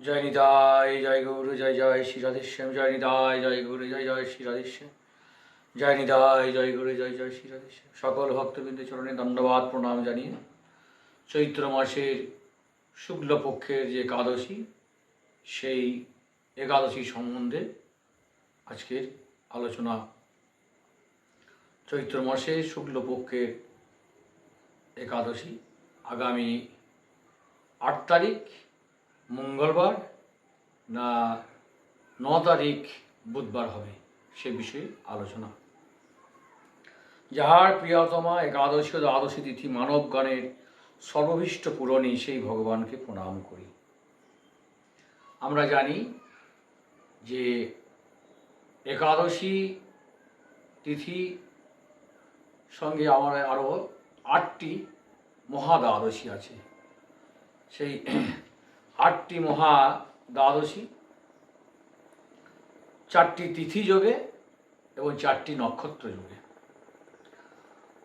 জয় নিতাই, জয় গৌর, জয় জয় শ্রী রাধেশ্যাম জয় নিতাই, জয় গৌর, জয় জয় শ্রী রাধেশ্যাম জয় নিতাই, জয় গৌর, জয় জয় শ্রী রাধেশ্যাম সকল ভক্তবৃন্দ চরণে দণ্ডবাদ প্রণাম জানিয়ে চৈত্র মাসের শুক্লপক্ষের যে একাদশী, সেই একাদশী সম্বন্ধে আজকের আলোচনা। চৈত্র মাসে শুক্লপক্ষের একাদশী আগামী আট তারিখ মঙ্গলবার না ন তারিখ বুধবার হবে সে বিষয়ে আলোচনা। যাহার প্রিয়তমা একাদশী ও দ্বাদশী তিথি মানবগণের সর্বভীষ্ট পূরণী সেই ভগবানকে প্রণাম করি। আমরা জানি যে একাদশী তিথি সঙ্গে আমার আরও আটটি মহা দ্বাদশী আছে। সেই আটটি মহা দ্বাদশী, চারটি তিথি যোগে এবং চারটি নক্ষত্র যোগে।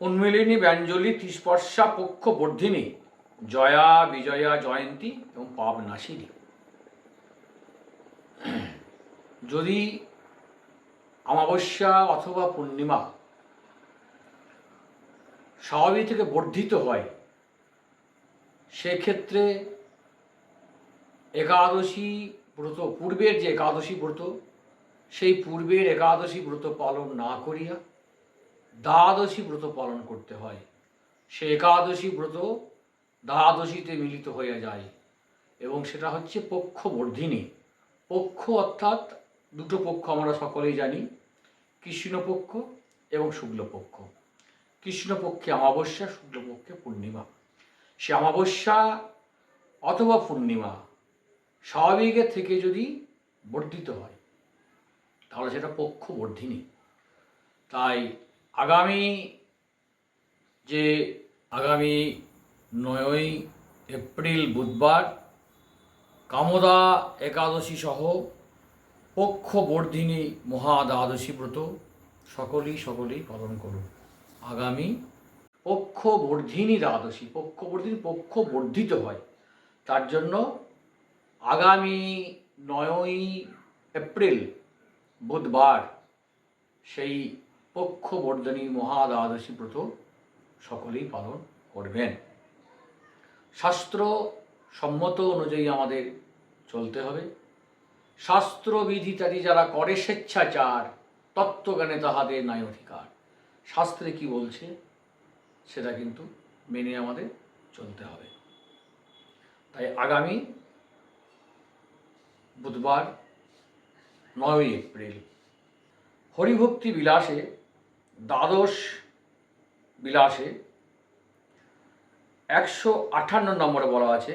উন্মিলিনী, ব্যঞ্জলি তিস্পর্শা পক্ষ, বর্ধিনী, জয়া, বিজয়া, জয়ন্তী এবং পাবনাশিনী। যদি অমাবস্যা অথবা পূর্ণিমা স্বাভাবিক থেকে বর্ধিত হয়, সেক্ষেত্রে একাদশী ব্রত, পূর্বের যে একাদশী ব্রত, সেই পূর্বের একাদশী ব্রত পালন না করিয়া দ্বাদশী ব্রত পালন করতে হয়। সে একাদশী ব্রত দ্বাদশীতে মিলিত হইয়া যায় এবং সেটা হচ্ছে পক্ষ বর্ধিনী পক্ষ অর্থাৎ দুটো পক্ষ আমরা সকলেই জানি, কৃষ্ণপক্ষ এবং শুক্লপক্ষ। কৃষ্ণপক্ষে অমাবস্যা, শুক্লপক্ষে পূর্ণিমা। সে অমাবস্যা অথবা পূর্ণিমা স্বাভাবিকের থেকে যদি বর্ধিত হয়, তাহলে সেটা পক্ষ বর্ধিনী। তাই আগামী যে আগামী নয়ই এপ্রিল বুধবার কামদা একাদশী সহ পক্ষ বর্ধিনী মহা দ্বাদশী ব্রত সকলেই সকলেই পালন করুন। আগামী পক্ষ বর্ধিনী দ্বাদশী, পক্ষ বর্ধিনী পক্ষ বর্ধিত হয়, তার জন্য আগামী নয়ই এপ্রিল, বুধবার সেই পক্ষ বর্ধনী মহা দ্বাদশী ব্রত সকলেই পালন করবেন। শাস্ত্র সম্মত অনুযায়ী আমাদের চলতে হবে। শাস্ত্রবিধিতাদি যারা করে স্বেচ্ছাচার, তত্ত্বজ্ঞানে তাহাদের নাই অধিকার। শাস্ত্রে কি বলছে, সেটা কিন্তু মেনে আমাদের চলতে হবে। তাই আগামী বুধবার নয়ই এপ্রিল। হরিভক্তি বিলাসে, দ্বাদশ বিলাসে একশো আঠান্ন নম্বরে বলা আছে,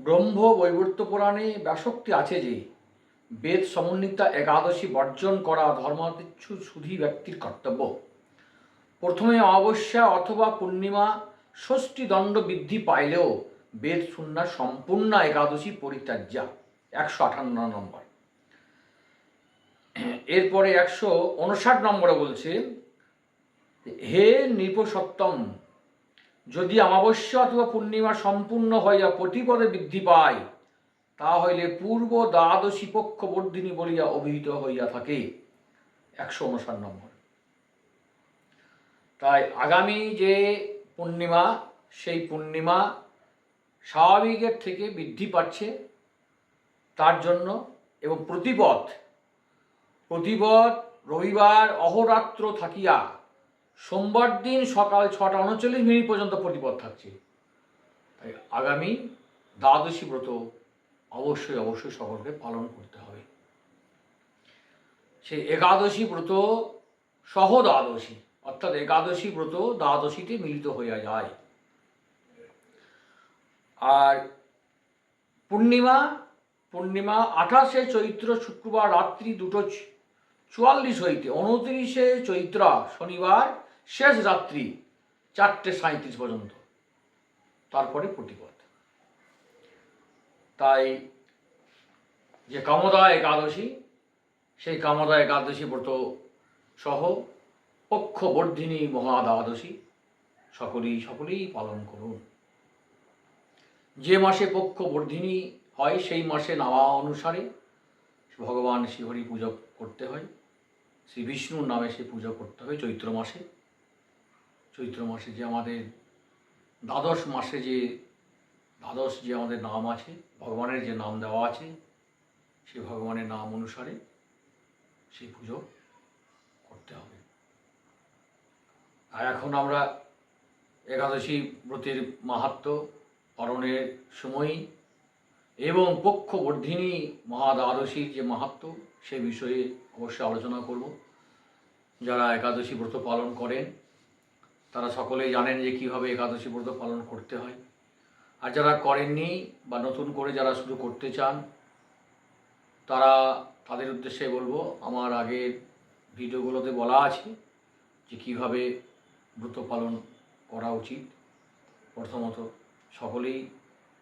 ব্রহ্ম বৈবর্ত পুরাণে ব্যাসক্তি আছে যে, বেদ সমন্বিতা একাদশী বর্জন করা ধর্মাতিচ্ছু সুধী ব্যক্তির কর্তব্য। প্রথমে অমাবস্যা অথবা পূর্ণিমা ষষ্ঠী দণ্ড বৃদ্ধি পাইলেও বেদ শূন্য সম্পূর্ণ একাদশী পরিত্যাজ্যা। একশো আঠান্ন নম্বর। এরপরে একশো উনষাট নম্বরে বলছে, হে নৃপসত্তম, যদি অমাবস্যা অথবা পূর্ণিমা সম্পূর্ণ হইয়া প্রতিপদে বৃদ্ধি পায় তা হইলে পূর্ব দ্বাদশী পক্ষ বর্ধিনী বলিয়া অভিহিত হইয়া থাকে। একশো উনষাট নম্বর। তাই আগামী যে পূর্ণিমা, সেই পূর্ণিমা স্বাভাবিকের থেকে বৃদ্ধি পাচ্ছে। তার জন্য? এবং প্রতিপদ প্রতিপদ রবিবার অহরাত্র থাকিয়া সোমবার দিন সকাল ছটা উনচল্লিশ মিনিট পর্যন্ত প্রতিপদ থাকছে। তাই আগামী দ্বাদশী ব্রত অবশ্যই অবশ্যই সকলকে পালন করতে হবে। সেই একাদশী ব্রত সহ দ্বাদশী অর্থাৎ একাদশী ব্রত দ্বাদশীতে মিলিত হইয়া যায়। আর পূর্ণিমা পূর্ণিমা আঠাশে চৈত্র শুক্রবার রাত্রি দুটো চুয়াল্লিশ হইতে উনত্রিশে চৈত্র শনিবার শেষ রাত্রি চারটে সাঁত্রিশ পর্যন্ত। তারপরে প্রতিপদ। তাই যে কামদা একাদশী, সেই কামদা একাদশী ব্রত সহ পক্ষ বর্ধিনী মহা দ্বাদশী সকলেই সকলেই পালন করুন। যে মাসে পক্ষ বর্ধিনী হয় সেই মাসে নামা অনুসারে ভগবান শ্রীহরি পুজো করতে হয়। শ্রী বিষ্ণুর নামে সে পুজো করতে হয় চৈত্র মাসে। চৈত্র মাসে যে আমাদের দ্বাদশ মাসে যে দ্বাদশ যে আমাদের নাম আছে, ভগবানের যে নাম দেওয়া আছে, সে ভগবানের নাম অনুসারে সেই পুজো করতে হবে। আর এখন আমরা একাদশী ব্রতের মাহাত্ম পালনের সময় এবং পক্ষবর্ধিনী মহাদ্বাদশীর যে মাহাত্ম, সে বিষয়ে অবশ্যই আলোচনা করব। যারা একাদশী ব্রত পালন করেন, তারা সকলেই জানেন যে কীভাবে একাদশী ব্রত পালন করতে হয়। আর যারা করেননি বা নতুন করে যারা শুরু করতে চান, তারা তাদের উদ্দেশ্যে বলব, আমার আগের ভিডিওগুলোতে বলা আছে যে কীভাবে ব্রত পালন করা উচিত। প্রথমত, সকলেই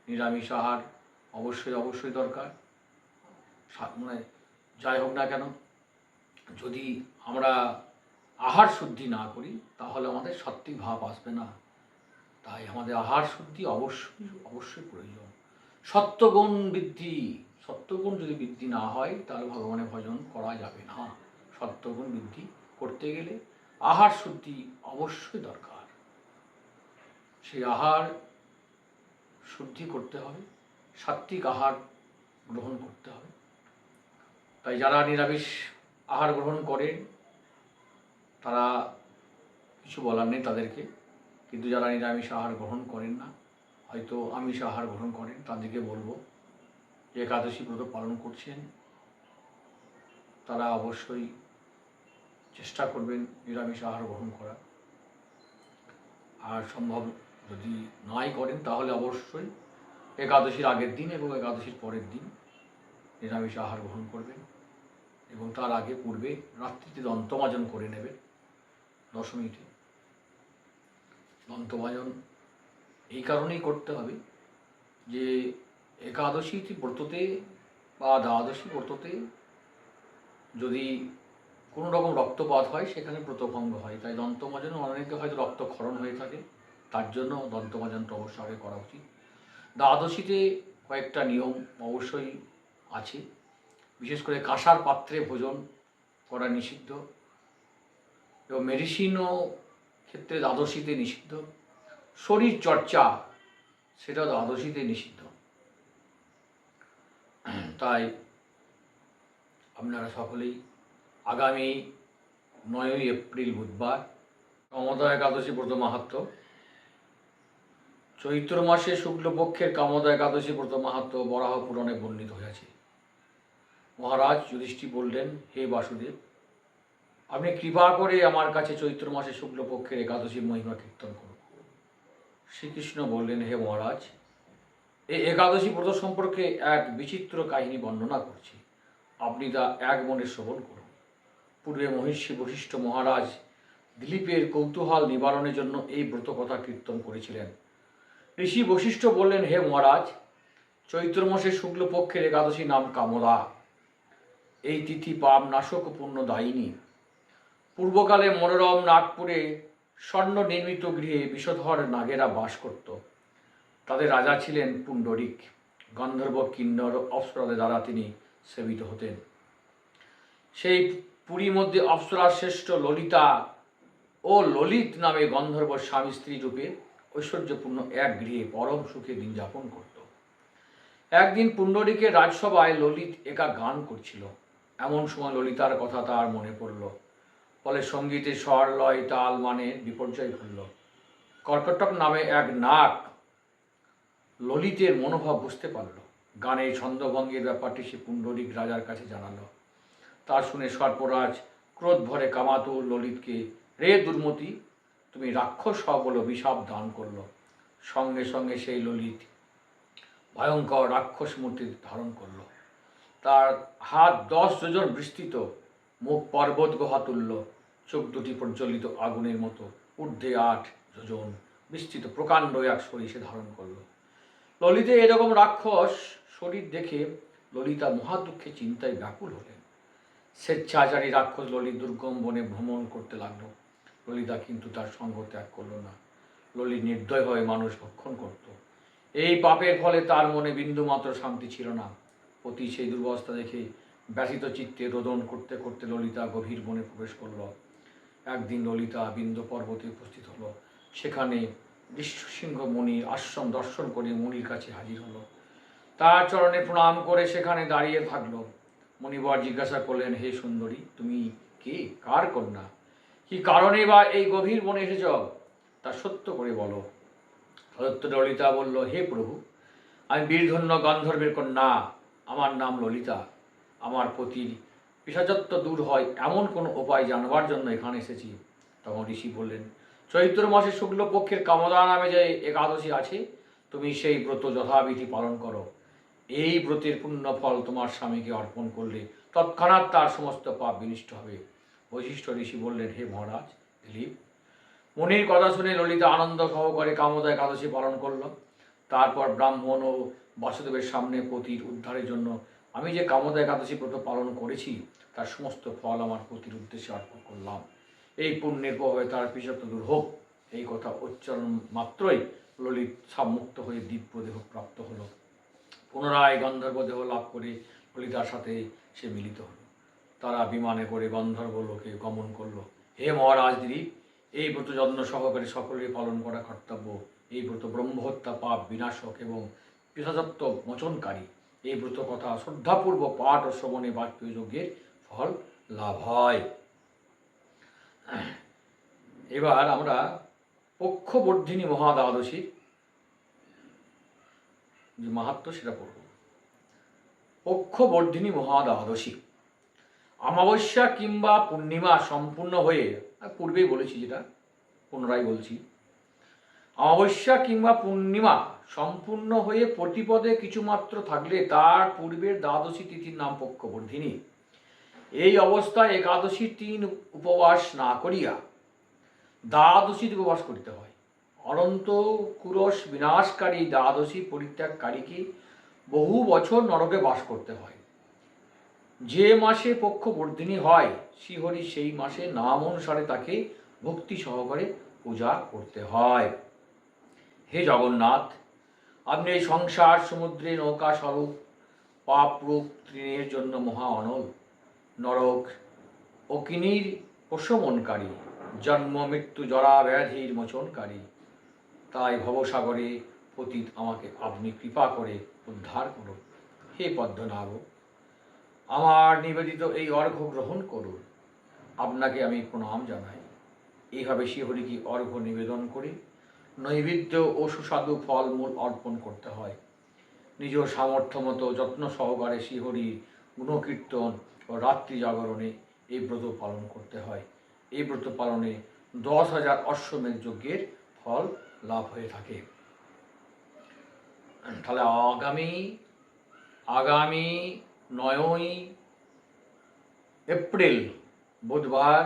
নিরামিষ আহার অবশ্যই অবশ্যই দরকার। মানে যাই হোক না কেন, যদি আমরা আহার শুদ্ধি না করি, তাহলে আমাদের সাত্বিক ভাব আসবে না। তাই আমাদের আহার শুদ্ধি অবশ্যই অবশ্যই প্রয়োজন। সত্যগুণ বৃদ্ধি, সত্যগুণ যদি বৃদ্ধি না হয়, তাহলে ভগবানের ভজন করা যাবে না। সত্যগুণ বৃদ্ধি করতে গেলে আহার শুদ্ধি অবশ্যই দরকার। সেই আহার শুদ্ধি করতে হবে। সাত্বিক আহার গ্রহণ করতে হবে। তাই যারা নিরামিষ আহার গ্রহণ করেন তারা কিছু বলার নেই তাদেরকে। কিন্তু যারা নিরামিষ আহার গ্রহণ করেন না, হয়তো আমিষ আহার গ্রহণ করেন, তাদেরকে বলব যে একাদশী ব্রত পালন করছেন, তারা অবশ্যই চেষ্টা করবেন নিরামিষ আহার গ্রহণ করা। আর সম্ভব যদি নাই করেন, তাহলে অবশ্যই একাদশীর আগের দিন এবং একাদশীর পরের দিন নিরামিষ আহার গ্রহণ করবেন এবং তার আগে পূর্বে রাত্রিতে দন্তমাজন করে নেবেন দশমীতে দন্তমাজন এই কারণেই করতে হবে যে একাদশী ব্রততে বা দ্বাদশী ব্রততে যদি কোনো রকম রক্তপাত হয়, সেখানে ব্রতভঙ্গ হয়। তাই দন্তমাজন অনেকে হয়তো রক্তক্ষরণ হয়ে থাকে, তার জন্য দন্তমাজনটা অবশ্য আগে করা উচিত। দ্বাদশীতে কয়েকটা নিয়ম অবশ্যই আছে। বিশেষ করে কাঁসার পাত্রে ভোজন করা নিষিদ্ধ এবং মেডিসিনও ক্ষেত্রে দ্বাদশীতে নিষিদ্ধ। শরীর চর্চা সেটা দ্বাদশীতে নিষিদ্ধ। তাই আপনারা সকলেই আগামী নয়ই এপ্রিল বুধবার কমদা একাদশী ব্রত মাহাত্ম চৈত্র মাসে শুক্লপক্ষের কামদা একাদশী ব্রত মাহাত্ম বরাহ পুরাণে বর্ণিত হয়েছে। মহারাজ যুধিষ্ঠি বললেন, হে বাসুদেব, আপনি কৃপা করে আমার কাছে চৈত্র মাসে শুক্লপক্ষের একাদশীর মহিমা কীর্তন করুন। শ্রীকৃষ্ণ বললেন, হে মহারাজ এই একাদশী ব্রত সম্পর্কে এক বিচিত্র কাহিনী বর্ণনা করছি। আপনি তা এক মনে শ্রবণ করুন। পূর্বে মহিষী বশিষ্ঠ মহারাজ দিলীপের কৌতূহল নিবারণের জন্য এই ব্রত কথা কীর্তন করেছিলেন। ঋষি বশিষ্ঠ বললেন, হে মহারাজ, চৈত্র মাসের শুক্লপক্ষের একাদশী নাম কামদা এই তিথি পাপ নাশক পুণ্য দায়িনী। পূর্বকালে মনোরম নাগপুরে স্বর্ণ নির্মিত গৃহে বিষধর নাগেরা বাস করত। তাদের রাজা ছিলেন পুণ্ডরিক। গন্ধর্ব কিন্নর অপ্সরাদের দ্বারা তিনি সেবিত হতেন। সেই পুরীর মধ্যে অপ্সরা শ্রেষ্ঠ ললিতা ও ললিত নামে গন্ধর্ব স্বামী স্ত্রী রূপে ঐশ্বর্যপূর্ণ এক গৃহে পরম সুখে দিন যাপন করত। একদিন পুণ্ডরিকের রাজসভায় ললিত একা গান করছিল। এমন সময় ললিতার কথা তার মনে পড়ল। ফলে সঙ্গীতে স্বর, লয়, তাল মানে বিপর্যয় ঘটল। কর্কটক নামে এক নাক ললিতের মনোভাব বুঝতে পারল। গানে ছন্দভঙ্গের ব্যাপারটি সে পুণ্ডরিক রাজার কাছে জানালো। তা শুনে সর্পরাজ ক্রোধ ভরে কামাতু ললিতকে, রে দুর্মতি তুমি রাক্ষস হও বলে অভিশাপ দান করল। সঙ্গে সঙ্গে সেই ললিত ভয়ঙ্কর রাক্ষস মূর্তি ধারণ করল। তার হাত দশ যোজন বিস্তৃত, মুখ পর্বত গুহা তুল্য চোখ দুটি প্রজ্বলিত আগুনের মতো, ঊর্ধ্বে আট যোজন বিস্তৃত, প্রকাণ্ড এক শরীর সে ধারণ করল। ললিতে এরকম রাক্ষস শরীর দেখে ললিতা মহাদুঃখে চিন্তায় ব্যাকুল হলেন। স্বেচ্ছাচারী রাক্ষস ললিত দুর্গম বনে ভ্রমণ করতে লাগল। ললিতা কিন্তু তার সঙ্গ ত্যাগ করল না। ললিত নির্দয়ভাবে মানুষ ভক্ষণ করত। এই পাপের ফলে তার মনে বিন্দুমাত্র শান্তি ছিল না। পতি সেই দুর্বস্থা দেখে ব্যথিত চিত্তে রোদন করতে করতে ললিতা গভীর বনে প্রবেশ করল। একদিন ললিতা বিন্দু পর্বতে উপস্থিত হলো। সেখানে বিশ্বসিংহ মুনির আশ্রম দর্শন করে মুনির কাছে হাজির হলো। তার চরণে প্রণাম করে সেখানে দাঁড়িয়ে থাকল। মণিবর জিজ্ঞাসা করলেন, হে সুন্দরী, তুমি কে? কার কন্যা? কি কারণে বা এই গভীর বনে এসেছ? তা সত্য করে বলো। সত্য ললিতা বলল, হে প্রভু, আমি বীরধন্য গন্ধর্বের কন্যা। আমার নাম ললিতা। আমার পতির পিসাচত্ব দূর হয়, এমন কোনো উপায় জানবার জন্য এখানে এসেছি। তখন ঋষি বললেন, চৈত্র মাসে শুক্লপক্ষের কামদা নামে যে একাদশী আছে, তুমি সেই ব্রত যথাবিধি পালন করো। এই ব্রতের পুণ্য ফল তোমার স্বামীকে অর্পণ করলে তৎক্ষণাৎ তার সমস্ত পাপ বিনিষ্ট হবে। বৈশিষ্ট্য ঋষি বললেন, হে মহারাজ, দিলীপ, মনির কথা শুনে ললিতা আনন্দ সহকারে কামদা একাদশী পালন করল। তারপর ব্রাহ্মণ ও বাসুদেবের সামনে পতির উদ্ধারের জন্য আমি যে কামদা একাদশী ব্রত পালন করেছি, তার সমস্ত ফল আমার পতির উদ্দেশ্যে অর্পণ করলাম। এই পুণ্যের প্রভাবে তার পিছত দূর হোক। এই কথা উচ্চারণ মাত্রই ললিত সাবমুক্ত হয়ে দিব্য দেহ প্রাপ্ত হলো। পুনরায় গন্ধর্ব দেহ লাভ করে ললিতার সাথে সে মিলিত হলো। তারা বিমানে করে গন্ধর্ব লোকে গমন করল। হে মহারাজ দিলীপ এই ব্রত যত্ন সহকারে সকলের পালন করা কর্তব্য। এই ব্রত ব্রহ্মহত্যা, পাপ বিনাশক এবং পিসাচত্ব মোচনকারী এই ব্রত কথা শ্রদ্ধাপূর্ব পাঠ ও শ্রবণে বাজপেয় যজ্ঞের ফল লাভ হয়। এবার আমরা পক্ষবর্ধিনী মহাদ্বাদশীর যে মাহাত্ম সেটা পড়ব। পক্ষবর্ধিনী মহাদ্বাদশী। অমাবস্যা কিংবা পূর্ণিমা সম্পূর্ণ হয়ে পূর্বেই বলেছি যেটা, পুনরায় বলছি, অমাবস্যা কিংবা পূর্ণিমা সম্পূর্ণ হয়ে প্রতিপদে কিছুমাত্র থাকলে তার পূর্বের দ্বাদশী তিথির নাম পক্ষবর্ধিনী। এই অবস্থায় একাদশী তিন উপবাস না করিয়া দ্বাদশীর উপবাস করতে হয়। অনন্ত কুরস বিনাশকারী দ্বাদশী পরিত্যাগকারীকে বহু বছর নরকে বাস করতে হয়। যে মাসে পক্ষবর্ধিনী হয়, শ্রীহরি সেই মাসে নাম অনুসারে তাকে ভক্তি সহকারে পূজা করতে হয়। হে জগন্নাথ, আপনি এই সংসার, সমুদ্রে নৌকা স্বরূপ, পাপরূপ তৃণের জন্য মহা অনল, নরক অকিনীর প্রশমনকারী, জন্ম, মৃত্যু, জরা, ব্যাধির মোচনকারী, তাই ভবসাগরে পতিত আমাকে আপনি কৃপা করে উদ্ধার করুন। হে পদ্মনাভ আমার নিবেদিত এই অর্ঘ্য গ্রহণ করুন। আপনাকে আমি প্রণাম জানাই। এইভাবে শ্রীহরিকে অর্ঘ্য নিবেদন করে। নৈবেদ্য ও সুস্বাদু ফলমূল অর্পণ করতে হয়। নিজ সামর্থ্য মতো যত্ন সহকারে শ্রীহরির গুণকীর্তন ও রাত্রি জাগরণে এই ব্রত পালন করতে হয়। এই ব্রত পালনে দশ হাজার অশ্বমেধ যজ্ঞের ফল লাভ হয়ে থাকে। তাহলে আগামী আগামী নয়ই এপ্রিল, বুধবার,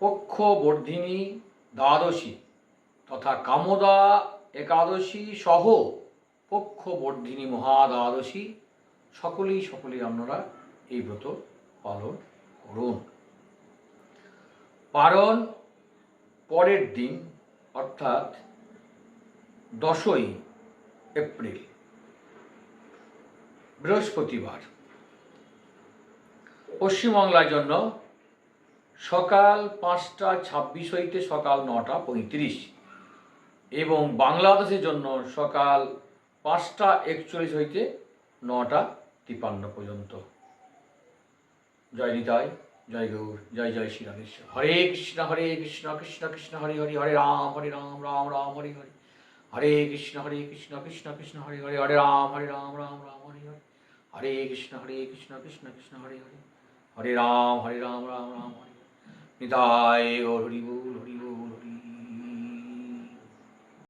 পক্ষবর্ধিনী দ্বাদশী তথা কামদা একাদশী সহ পক্ষবর্ধিনী মহাদ্বাদশী। সকলেই সকলেই আপনারা এই ব্রত পালন করুন। পালন পরের দিন, অর্থাৎ দশই এপ্রিল। বৃহস্পতিবার। পশ্চিমবাংলার জন্য সকাল পাঁচটা ছাব্বিশ হইতে সকাল নটা পঁয়ত্রিশ এবং বাংলাদেশের জন্য সকাল পাঁচটা একচল্লিশ হইতে নটা তিপান্ন পর্যন্ত। জয় নিতাই, জয় গৌর, জয় জয় শ্রী রাধেশ্বর হরে কৃষ্ণ হরে কৃষ্ণ কৃষ্ণ কৃষ্ণ, হরে হরে হরে রাম হরে রাম রাম রাম, হরে হরে। হরে কৃষ্ণ হরে কৃষ্ণ কৃষ্ণ কৃষ্ণ, হরে হরে হরে রাম হরে রাম রাম রাম, হরে হরে। হরে কৃষ্ণ হরে কৃষ্ণ কৃষ্ণ কৃষ্ণ, হরে হরে। হরে রাম হরে রাম রাম রাম, হরে নিতায় হরিবুল গৌর, হরি বল হরি বল।